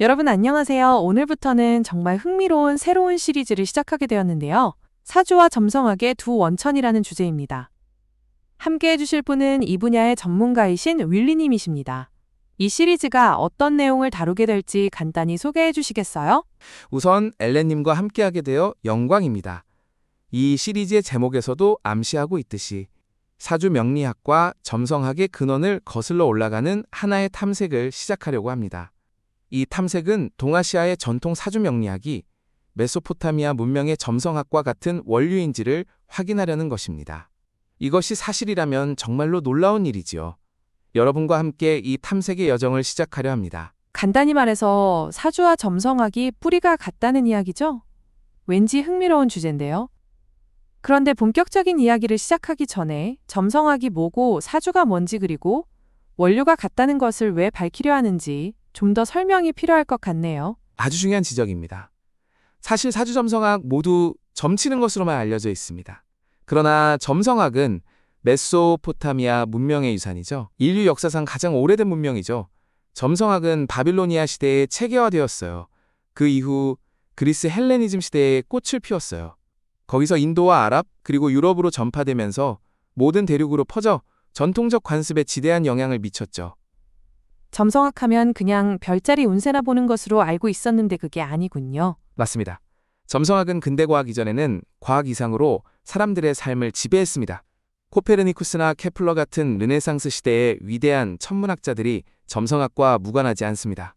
여러분 안녕하세요. 오늘부터는 정말 흥미로운 새로운 시리즈를 시작하게 되었는데요. 사주와 점성학의 두 원천이라는 주제입니다. 함께 해주실 분은 이 분야의 전문가이신 윌리님이십니다. 이 시리즈가 어떤 내용을 다루게 될지 간단히 소개해 주시겠어요? 우선 엘렌님과 함께하게 되어 영광입니다. 이 시리즈의 제목에서도 암시하고 있듯이 사주 명리학과 점성학의 근원을 거슬러 올라가는 하나의 탐색을 시작하려고 합니다. 이 탐색은 동아시아의 전통 사주 명리학이 메소포타미아 문명의 점성학과 같은 원류인지를 확인하려는 것입니다. 이것이 사실이라면 정말로 놀라운 일이지요. 여러분과 함께 이 탐색의 여정을 시작하려 합니다. 간단히 말해서 사주와 점성학이 뿌리가 같다는 이야기죠? 왠지 흥미로운 주제인데요. 그런데 본격적인 이야기를 시작하기 전에 점성학이 뭐고 사주가 뭔지 그리고 원료가 같다는 것을 왜 밝히려 하는지 좀 더 설명이 필요할 것 같네요. 아주 중요한 지적입니다. 사실 사주 점성학 모두 점치는 것으로만 알려져 있습니다. 그러나 점성학은 메소포타미아 문명의 유산이죠. 인류 역사상 가장 오래된 문명이죠. 점성학은 바빌로니아 시대에 체계화되었어요. 그 이후 그리스 헬레니즘 시대에 꽃을 피웠어요. 거기서 인도와 아랍 그리고 유럽으로 전파되면서 모든 대륙으로 퍼져 전통적 관습에 지대한 영향을 미쳤죠. 점성학하면 그냥 별자리 운세나 보는 것으로 알고 있었는데 그게 아니군요. 맞습니다. 점성학은 근대과학 이전에는 과학 이상으로 사람들의 삶을 지배했습니다. 코페르니쿠스나 케플러 같은 르네상스 시대의 위대한 천문학자들이 점성학과 무관하지 않습니다.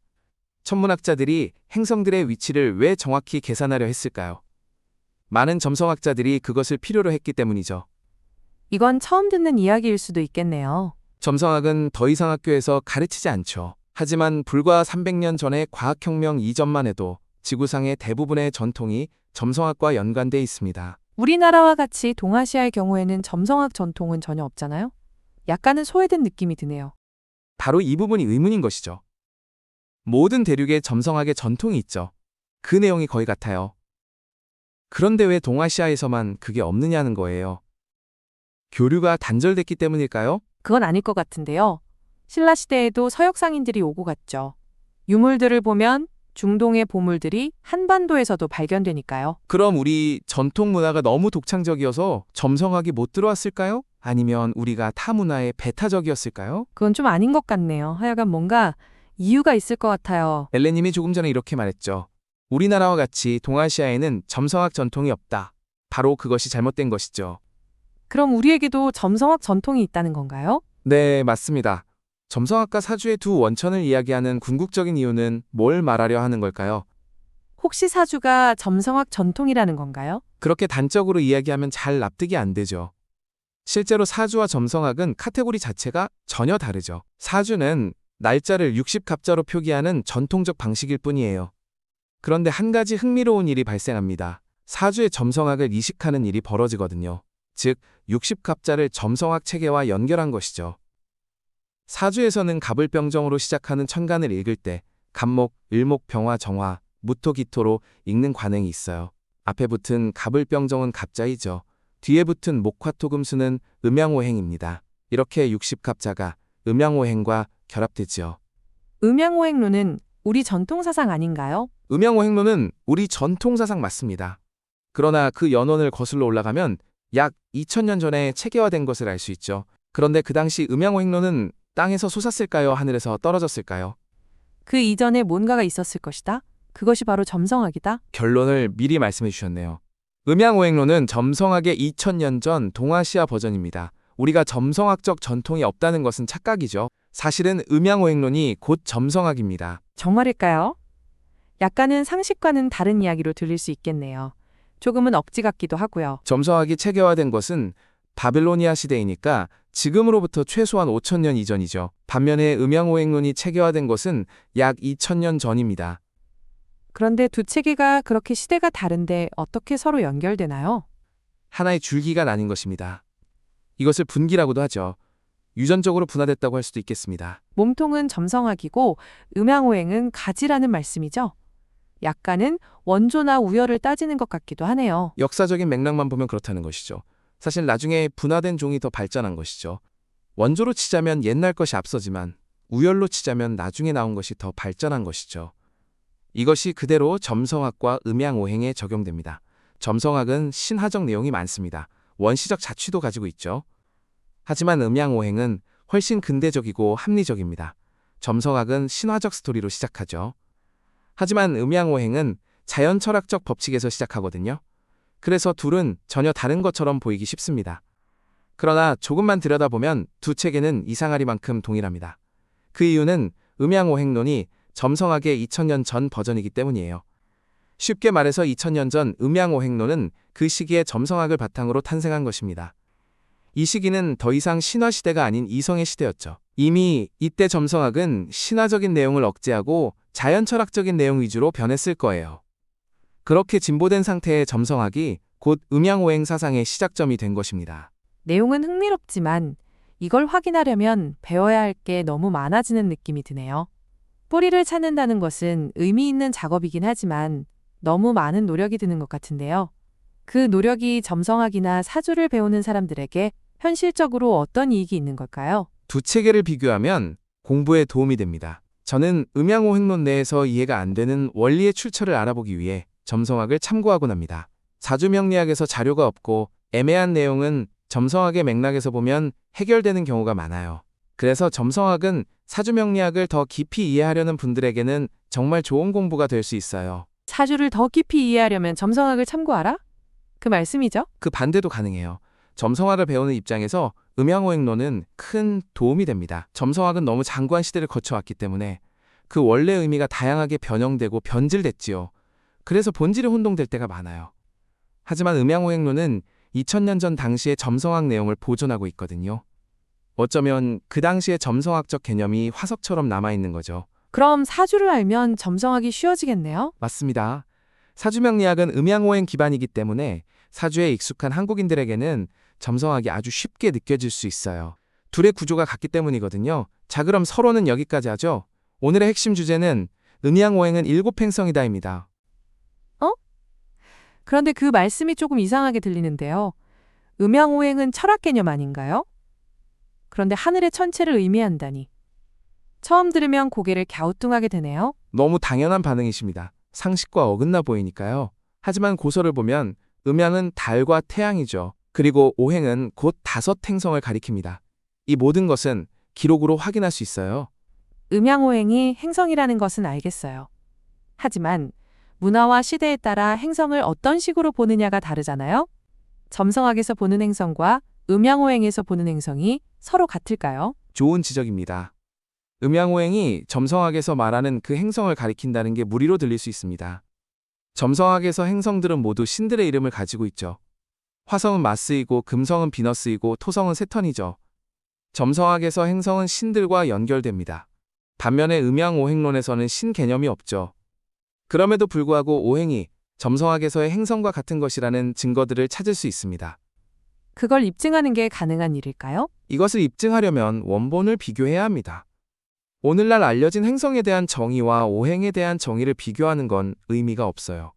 천문학자들이 행성들의 위치를 왜 정확히 계산하려 했을까요? 많은 점성학자들이 그것을 필요로 했기 때문이죠. 이건 처음 듣는 이야기일 수도 있겠네요. 점성학은 더 이상 학교에서 가르치지 않죠. 하지만 불과 300년 전의 과학혁명 이전만 해도 지구상의 대부분의 전통이 점성학과 연관돼 있습니다. 우리나라와 같이 동아시아의 경우에는 점성학 전통은 전혀 없잖아요. 약간은 소외된 느낌이 드네요. 바로 이 부분이 의문인 것이죠. 모든 대륙에 점성학의 전통이 있죠. 그 내용이 거의 같아요. 그런데 왜 동아시아에서만 그게 없느냐는 거예요. 교류가 단절됐기 때문일까요? 그건 아닐 것 같은데요. 신라 시대에도 서역 상인들이 오고 갔죠. 유물들을 보면 중동의 보물들이 한반도에서도 발견되니까요. 그럼 우리 전통 문화가 너무 독창적이어서 점성학이 못 들어왔을까요? 아니면 우리가 타 문화에 배타적이었을까요? 그건 좀 아닌 것 같네요. 하여간 뭔가 이유가 있을 것 같아요. 엘레님이 조금 전에 이렇게 말했죠. 우리나라와 같이 동아시아에는 점성학 전통이 없다. 바로 그것이 잘못된 것이죠. 그럼 우리에게도 점성학 전통이 있다는 건가요? 네, 맞습니다. 점성학과 사주의 두 원천을 이야기하는 궁극적인 이유는 뭘 말하려 하는 걸까요? 혹시 사주가 점성학 전통이라는 건가요? 그렇게 단적으로 이야기하면 잘 납득이 안 되죠. 실제로 사주와 점성학은 카테고리 자체가 전혀 다르죠. 사주는 날짜를 60갑자로 표기하는 전통적 방식일 뿐이에요. 그런데 한 가지 흥미로운 일이 발생합니다. 사주의 점성학을 이식하는 일이 벌어지거든요. 즉, 60갑자를 점성학 체계와 연결한 것이죠. 사주에서는 갑을병정으로 시작하는 천간을 읽을 때 갑목, 을목, 병화, 정화, 무토, 기토로 읽는 관행이 있어요. 앞에 붙은 갑을병정은 갑자이죠. 뒤에 붙은 목화토금수는 음양오행입니다. 이렇게 60갑자가 음양오행과 결합되지요. 음양오행론은 우리 전통사상 아닌가요? 음양오행론은 우리 전통사상 맞습니다. 그러나 그 연원을 거슬러 올라가면 약 2000년 전에 체계화된 것을 알 수 있죠. 그런데 그 당시 음양오행론은 땅에서 솟았을까요? 하늘에서 떨어졌을까요? 그 이전에 뭔가가 있었을 것이다. 그것이 바로 점성학이다. 결론을 미리 말씀해 주셨네요. 음양오행론은 점성학의 2000년 전 동아시아 버전입니다. 우리가 점성학적 전통이 없다는 것은 착각이죠. 사실은 음양오행론이 곧 점성학입니다. 정말일까요? 약간은 상식과는 다른 이야기로 들릴 수 있겠네요. 조금은 억지 같기도 하고요. 점성학이 체계화된 것은 바빌로니아 시대이니까 지금으로부터 최소한 5천년 이전이죠. 반면에 음양오행론이 체계화된 것은 약 2천년 전입니다. 그런데 두 체계가 그렇게 시대가 다른데 어떻게 서로 연결되나요? 하나의 줄기가 나뉜 것입니다. 이것을 분기라고도 하죠. 유전적으로 분화됐다고 할 수도 있겠습니다. 몸통은 점성학이고 음양오행은 가지라는 말씀이죠. 약간은 원조나 우열을 따지는 것 같기도 하네요. 역사적인 맥락만 보면 그렇다는 것이죠. 사실 나중에 분화된 종이 더 발전한 것이죠. 원조로 치자면 옛날 것이 앞서지만 우열로 치자면 나중에 나온 것이 더 발전한 것이죠. 이것이 그대로 점성학과 음양오행에 적용됩니다. 점성학은 신화적 내용이 많습니다. 원시적 자취도 가지고 있죠. 하지만 음양오행은 훨씬 근대적이고 합리적입니다. 점성학은 신화적 스토리로 시작하죠. 하지만 음양오행은 자연 철학적 법칙에서 시작하거든요. 그래서 둘은 전혀 다른 것처럼 보이기 쉽습니다. 그러나 조금만 들여다보면 두 체계는 이상하리만큼 동일합니다. 그 이유는 음양오행론이 점성학의 2000년 전 버전이기 때문이에요. 쉽게 말해서 2000년 전 음양오행론은 그 시기에 점성학을 바탕으로 탄생한 것입니다. 이 시기는 더 이상 신화 시대가 아닌 이성의 시대였죠. 이미 이때 점성학은 신화적인 내용을 억제하고 자연 철학적인 내용 위주로 변했을 거예요. 그렇게 진보된 상태의 점성학이 곧 음양오행 사상의 시작점이 된 것입니다. 내용은 흥미롭지만 이걸 확인하려면 배워야 할 게 너무 많아지는 느낌이 드네요. 뿌리를 찾는다는 것은 의미 있는 작업이긴 하지만 너무 많은 노력이 드는 것 같은데요. 그 노력이 점성학이나 사주를 배우는 사람들에게 현실적으로 어떤 이익이 있는 걸까요? 두 체계를 비교하면 공부에 도움이 됩니다. 저는 음양오행론 내에서 이해가 안 되는 원리의 출처를 알아보기 위해 점성학을 참고하곤 합니다. 사주명리학에서 자료가 없고 애매한 내용은 점성학의 맥락에서 보면 해결되는 경우가 많아요. 그래서 점성학은 사주명리학을 더 깊이 이해하려는 분들에게는 정말 좋은 공부가 될 수 있어요. 사주를 더 깊이 이해하려면 점성학을 참고하라? 그 말씀이죠? 그 반대도 가능해요. 점성학을 배우는 입장에서 음양오행론은 큰 도움이 됩니다. 점성학은 너무 장구한 시대를 거쳐왔기 때문에 그 원래 의미가 다양하게 변형되고 변질됐지요. 그래서 본질이 혼동될 때가 많아요. 하지만 음양오행론은 2000년 전 당시의 점성학 내용을 보존하고 있거든요. 어쩌면 그 당시의 점성학적 개념이 화석처럼 남아있는 거죠. 그럼 사주를 알면 점성하기 쉬워지겠네요? 맞습니다. 사주명리학은 음양오행 기반이기 때문에 사주에 익숙한 한국인들에게는 점성학이 아주 쉽게 느껴질 수 있어요. 둘의 구조가 같기 때문이거든요. 자, 그럼 서로는 여기까지 하죠. 오늘의 핵심 주제는 음양오행은 일곱 행성이다입니다. 그런데 그 말씀이 조금 이상하게 들리는데요. 음양오행은 철학 개념 아닌가요? 그런데 하늘의 천체를 의미한다니. 처음 들으면 고개를 갸우뚱하게 되네요. 너무 당연한 반응이십니다. 상식과 어긋나 보이니까요. 하지만 고서를 보면 음양은 달과 태양이죠. 그리고 오행은 곧 다섯 행성을 가리킵니다. 이 모든 것은 기록으로 확인할 수 있어요. 음양오행이 행성이라는 것은 알겠어요. 하지만 문화와 시대에 따라 행성을 어떤 식으로 보느냐가 다르잖아요? 점성학에서 보는 행성과 음양오행에서 보는 행성이 서로 같을까요? 좋은 지적입니다. 음양오행이 점성학에서 말하는 그 행성을 가리킨다는 게 무리로 들릴 수 있습니다. 점성학에서 행성들은 모두 신들의 이름을 가지고 있죠. 화성은 마스이고 금성은 비너스이고 토성은 세턴이죠. 점성학에서 행성은 신들과 연결됩니다. 반면에 음양오행론에서는 신 개념이 없죠. 그럼에도 불구하고 오행이 점성학에서의 행성과 같은 것이라는 증거들을 찾을 수 있습니다. 그걸 입증하는 게 가능한 일일까요? 이것을 입증하려면 원본을 비교해야 합니다. 오늘날 알려진 행성에 대한 정의와 오행에 대한 정의를 비교하는 건 의미가 없어요.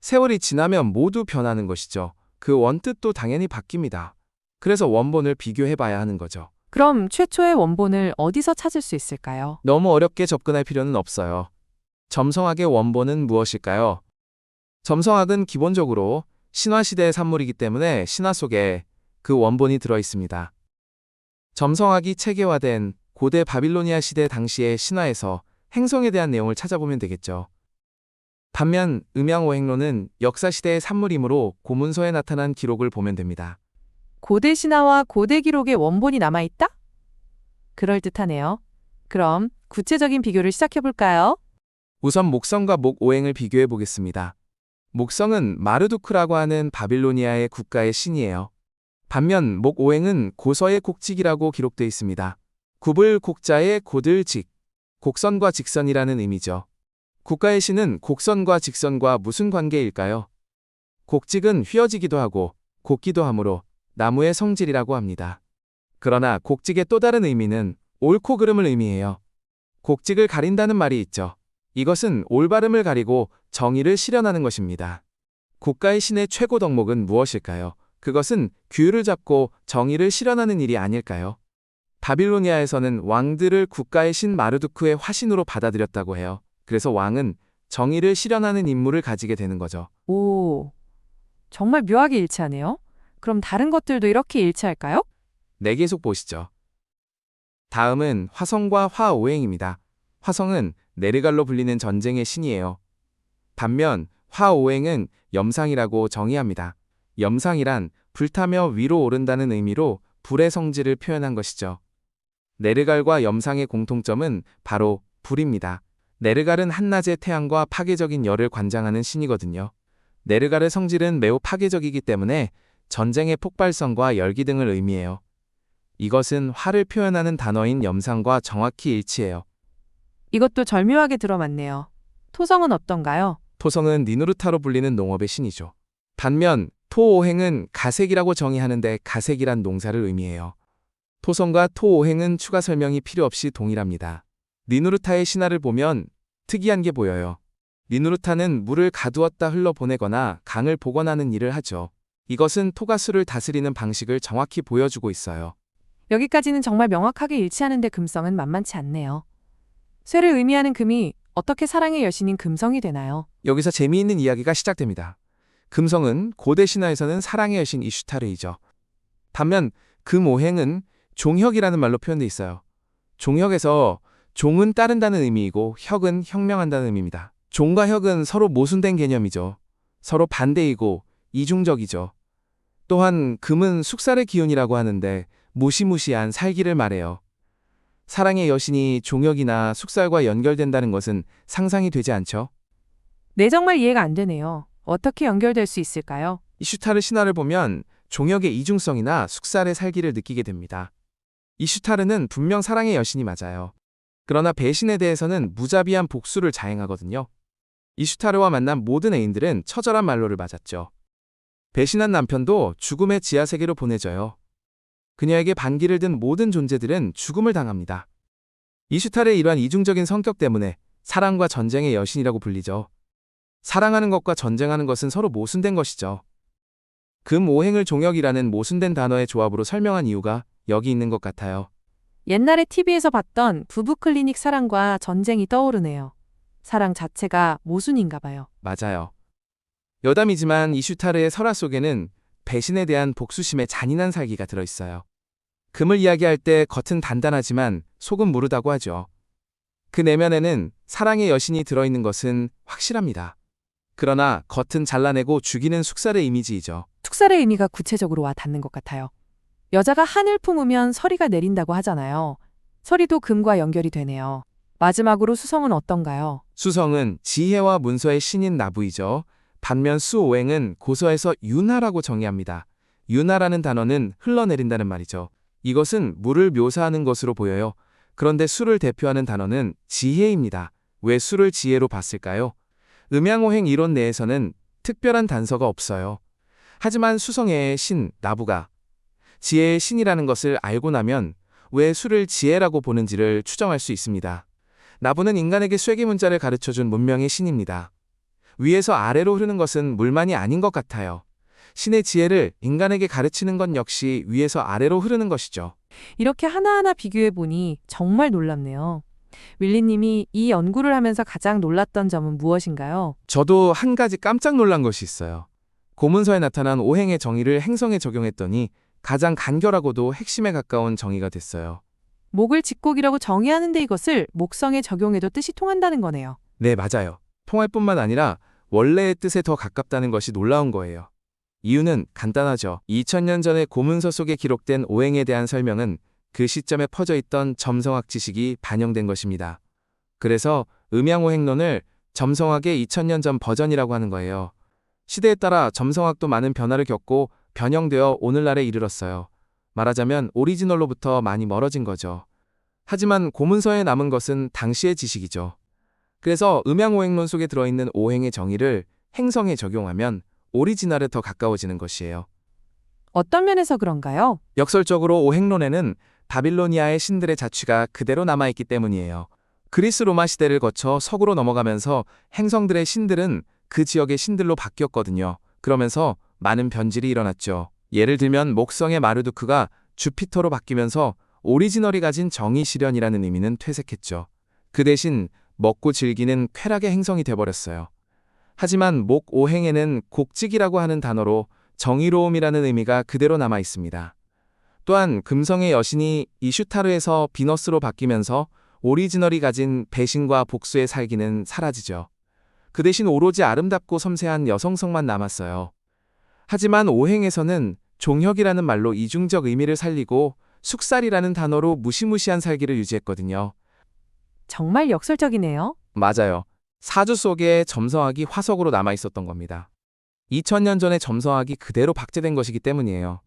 세월이 지나면 모두 변하는 것이죠. 그 원뜻도 당연히 바뀝니다. 그래서 원본을 비교해 봐야 하는 거죠. 그럼 최초의 원본을 어디서 찾을 수 있을까요? 너무 어렵게 접근할 필요는 없어요. 점성학의 원본은 무엇일까요? 점성학은 기본적으로 신화시대의 산물이기 때문에 신화 속에 그 원본이 들어 있습니다. 점성학이 체계화된 고대 바빌로니아 시대 당시의 신화에서 행성에 대한 내용을 찾아보면 되겠죠. 반면 음양오행론은 역사시대의 산물이므로 고문서에 나타난 기록을 보면 됩니다. 고대 신화와 고대 기록의 원본이 남아있다? 그럴듯하네요. 그럼 구체적인 비교를 시작해볼까요? 우선 목성과 목오행을 비교해 보겠습니다. 목성은 마르두크라고 하는 바빌로니아의 국가의 신이에요. 반면 목오행은 고서의 곡직이라고 기록되어 있습니다. 굽을 곡자의 고들직, 곡선과 직선이라는 의미죠. 국가의 신은 곡선과 직선과 무슨 관계일까요? 곡직은 휘어지기도 하고 곱기도 하므로 나무의 성질이라고 합니다. 그러나 곡직의 또 다른 의미는 옳고 그름을 의미해요. 곡직을 가린다는 말이 있죠. 이것은 올바름을 가리고 정의를 실현하는 것입니다. 국가의 신의 최고 덕목은 무엇일까요? 그것은 규율을 잡고 정의를 실현하는 일이 아닐까요? 바빌로니아에서는 왕들을 국가의 신 마르두크의 화신으로 받아들였다고 해요. 그래서 왕은 정의를 실현하는 임무를 가지게 되는 거죠. 오, 정말 묘하게 일치하네요. 그럼 다른 것들도 이렇게 일치할까요? 네 계속 보시죠. 다음은 화성과 화오행입니다. 화성은 네르갈로 불리는 전쟁의 신이에요. 반면 화오행은 염상이라고 정의합니다. 염상이란 불타며 위로 오른다는 의미로 불의 성질을 표현한 것이죠. 네르갈과 염상의 공통점은 바로 불입니다. 네르갈은 한낮의 태양과 파괴적인 열을 관장하는 신이거든요. 네르갈의 성질은 매우 파괴적이기 때문에 전쟁의 폭발성과 열기 등을 의미해요. 이것은 화를 표현하는 단어인 염상과 정확히 일치해요. 이것도 절묘하게 들어맞네요. 토성은 어떤가요? 토성은 니누르타로 불리는 농업의 신이죠. 반면 토오행은 가색이라고 정의하는데 가색이란 농사를 의미해요. 토성과 토오행은 추가 설명이 필요 없이 동일합니다. 니누르타의 신화를 보면 특이한 게 보여요. 니누르타는 물을 가두었다 흘러보내거나 강을 복원하는 일을 하죠. 이것은 토가수를 다스리는 방식을 정확히 보여주고 있어요. 여기까지는 정말 명확하게 일치하는데 금성은 만만치 않네요. 쇠를 의미하는 금이 어떻게 사랑의 여신인 금성이 되나요? 여기서 재미있는 이야기가 시작됩니다. 금성은 고대 신화에서는 사랑의 여신 이슈타르이죠. 반면 금오행은 종혁이라는 말로 표현돼 있어요. 종혁에서 종은 따른다는 의미이고 혁은 혁명한다는 의미입니다. 종과 혁은 서로 모순된 개념이죠. 서로 반대이고 이중적이죠. 또한 금은 숙살의 기운이라고 하는데 무시무시한 살기를 말해요. 사랑의 여신이 종혁이나 숙살과 연결된다는 것은 상상이 되지 않죠? 네, 정말 이해가 안 되네요. 어떻게 연결될 수 있을까요? 이슈타르 신화를 보면 종혁의 이중성이나 숙살의 살기를 느끼게 됩니다. 이슈타르는 분명 사랑의 여신이 맞아요. 그러나 배신에 대해서는 무자비한 복수를 자행하거든요. 이슈타르와 만난 모든 애인들은 처절한 말로를 맞았죠. 배신한 남편도 죽음의 지하세계로 보내져요. 그녀에게 반기를 든 모든 존재들은 죽음을 당합니다. 이슈타르의 이러한 이중적인 성격 때문에 사랑과 전쟁의 여신이라고 불리죠. 사랑하는 것과 전쟁하는 것은 서로 모순된 것이죠. 금 오행을 종혁이라는 모순된 단어의 조합으로 설명한 이유가 여기 있는 것 같아요. 옛날에 TV에서 봤던 부부 클리닉 사랑과 전쟁이 떠오르네요. 사랑 자체가 모순인가 봐요. 맞아요. 여담이지만 이슈타르의 설화 속에는 배신에 대한 복수심의 잔인한 살기가 들어있어요. 금을 이야기할 때 겉은 단단하지만 속은 무르다고 하죠. 그 내면에는 사랑의 여신이 들어있는 것은 확실합니다. 그러나 겉은 잘라내고 죽이는 숙살의 이미지이죠. 축살의 의미가 구체적으로 와 닿는 것 같아요. 여자가 한을 품으면 서리가 내린다고 하잖아요. 서리도 금과 연결이 되네요. 마지막으로 수성은 어떤가요? 수성은 지혜와 문서의 신인 나부이죠. 반면 수오행은 고서에서 윤하라고 정의합니다. 윤하라는 단어는 흘러내린다는 말이죠. 이것은 물을 묘사하는 것으로 보여요. 그런데 수를 대표하는 단어는 지혜입니다. 왜 수를 지혜로 봤을까요? 음양오행 이론 내에서는 특별한 단서가 없어요. 하지만 수성의 신, 나부가 지혜의 신이라는 것을 알고 나면 왜 수를 지혜라고 보는지를 추정할 수 있습니다. 나부는 인간에게 쇠기 문자를 가르쳐준 문명의 신입니다. 위에서 아래로 흐르는 것은 물만이 아닌 것 같아요. 신의 지혜를 인간에게 가르치는 건 역시 위에서 아래로 흐르는 것이죠. 이렇게 하나하나 비교해 보니 정말 놀랍네요. 윌리님이 이 연구를 하면서 가장 놀랐던 점은 무엇인가요? 저도 한 가지 깜짝 놀란 것이 있어요. 고문서에 나타난 오행의 정의를 행성에 적용했더니 가장 간결하고도 핵심에 가까운 정의가 됐어요. 목을 직곡이라고 정의하는데 이것을 목성에 적용해도 뜻이 통한다는 거네요. 네, 맞아요. 통할 뿐만 아니라 원래의 뜻에 더 가깝다는 것이 놀라운 거예요. 이유는 간단하죠. 2000년 전에 고문서 속에 기록된 오행에 대한 설명은 그 시점에 퍼져 있던 점성학 지식이 반영된 것입니다. 그래서 음양오행론을 점성학의 2000년 전 버전이라고 하는 거예요. 시대에 따라 점성학도 많은 변화를 겪고 변형되어 오늘날에 이르렀어요. 말하자면 오리지널로부터 많이 멀어진 거죠. 하지만 고문서에 남은 것은 당시의 지식이죠. 그래서 음양오행론 속에 들어있는 오행의 정의를 행성에 적용하면 오리지널에 더 가까워지는 것이에요. 어떤 면에서 그런가요? 역설적으로 오행론에는 바빌로니아의 신들의 자취가 그대로 남아있기 때문이에요. 그리스 로마 시대를 거쳐 서구로 넘어가면서 행성들의 신들은 그 지역의 신들로 바뀌었거든요. 그러면서 많은 변질이 일어났죠. 예를 들면 목성의 마르두크가 주피터로 바뀌면서 오리지널이 가진 정의 실현이라는 의미는 퇴색했죠. 그 대신 먹고 즐기는 쾌락의 행성이 돼버렸어요. 하지만 목 오행에는 곡직이라고 하는 단어로 정의로움이라는 의미가 그대로 남아 있습니다. 또한 금성의 여신이 이슈타르에서 비너스로 바뀌면서 오리지널이 가진 배신과 복수의 살기는 사라지죠. 그 대신 오로지 아름답고 섬세한 여성성만 남았어요. 하지만 오행에서는 종혁이라는 말로 이중적 의미를 살리고 숙살이라는 단어로 무시무시한 살기를 유지했거든요. 정말 역설적이네요. 맞아요. 사주 속에 점성학이 화석으로 남아 있었던 겁니다. 2000년 전에 점성학이 그대로 박제된 것이기 때문이에요.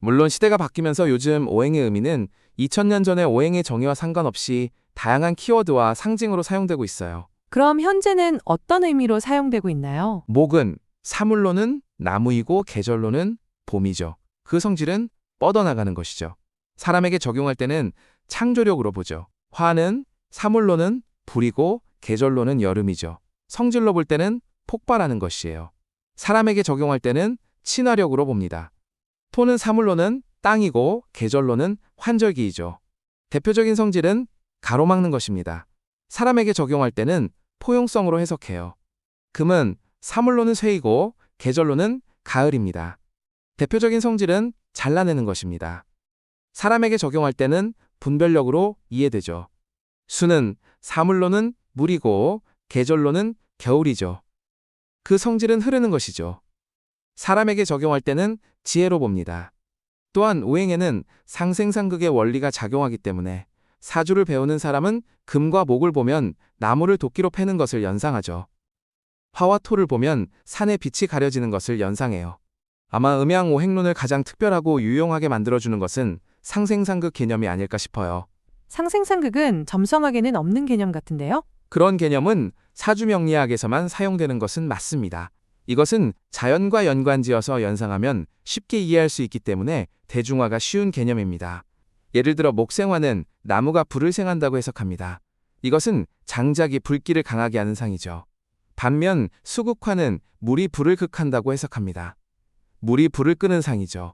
물론 시대가 바뀌면서 요즘 오행의 의미는 2000년 전의 오행의 정의와 상관없이 다양한 키워드와 상징으로 사용되고 있어요. 그럼 현재는 어떤 의미로 사용되고 있나요? 목은 사물로는 나무이고 계절로는 봄이죠. 그 성질은 뻗어나가는 것이죠. 사람에게 적용할 때는 창조력으로 보죠. 화는 사물로는 불이고 계절로는 여름이죠. 성질로 볼 때는 폭발하는 것이에요. 사람에게 적용할 때는 친화력으로 봅니다. 토는 사물로는 땅이고 계절로는 환절기이죠. 대표적인 성질은 가로막는 것입니다. 사람에게 적용할 때는 포용성으로 해석해요. 금은 사물로는 쇠이고 계절로는 가을입니다. 대표적인 성질은 잘라내는 것입니다. 사람에게 적용할 때는 분별력으로 이해되죠. 수는 사물로는 물이고 계절로는 겨울이죠. 그 성질은 흐르는 것이죠. 사람에게 적용할 때는 지혜로 봅니다. 또한 오행에는 상생상극의 원리가 작용하기 때문에 사주를 배우는 사람은 금과 목을 보면 나무를 도끼로 패는 것을 연상하죠. 화와 토를 보면 산의 빛이 가려지는 것을 연상해요. 아마 음양 오행론을 가장 특별하고 유용하게 만들어주는 것은 상생상극 개념이 아닐까 싶어요. 상생상극은 점성학에는 없는 개념 같은데요? 그런 개념은 사주명리학에서만 사용되는 것은 맞습니다. 이것은 자연과 연관지어서 연상하면 쉽게 이해할 수 있기 때문에 대중화가 쉬운 개념입니다. 예를 들어 목생화는 나무가 불을 생한다고 해석합니다. 이것은 장작이 불길을 강하게 하는 상이죠. 반면 수국화는 물이 불을 극한다고 해석합니다. 물이 불을 끄는 상이죠.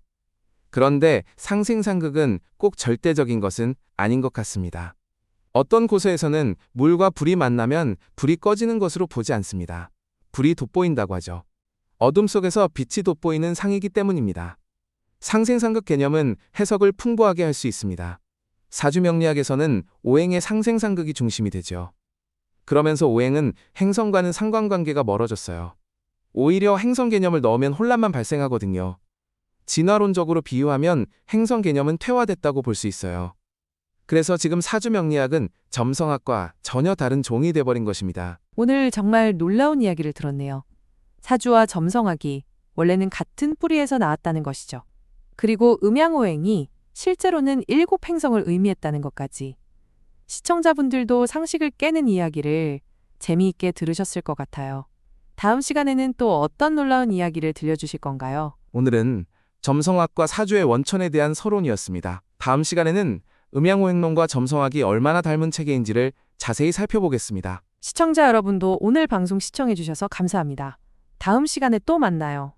그런데 상생상극은 꼭 절대적인 것은 아닌 것 같습니다. 어떤 고서에서는 물과 불이 만나면 불이 꺼지는 것으로 보지 않습니다. 불이 돋보인다고 하죠. 어둠 속에서 빛이 돋보이는 상이기 때문입니다. 상생상극 개념은 해석을 풍부하게 할 수 있습니다. 사주명리학에서는 오행의 상생상극이 중심이 되죠. 그러면서 오행은 행성과는 상관관계가 멀어졌어요. 오히려 행성 개념을 넣으면 혼란만 발생하거든요. 진화론적으로 비유하면 행성 개념은 퇴화됐다고 볼 수 있어요. 그래서 지금 사주명리학은 점성학과 전혀 다른 종이 돼버린 것입니다. 오늘 정말 놀라운 이야기를 들었네요. 사주와 점성학이 원래는 같은 뿌리에서 나왔다는 것이죠. 그리고 음양오행이 실제로는 일곱 행성을 의미했다는 것까지. 시청자분들도 상식을 깨는 이야기를 재미있게 들으셨을 것 같아요. 다음 시간에는 또 어떤 놀라운 이야기를 들려주실 건가요? 오늘은 점성학과 사주의 원천에 대한 서론이었습니다. 다음 시간에는 음양오행론과 점성학이 얼마나 닮은 체계인지를 자세히 살펴보겠습니다. 시청자 여러분도 오늘 방송 시청해주셔서 감사합니다. 다음 시간에 또 만나요.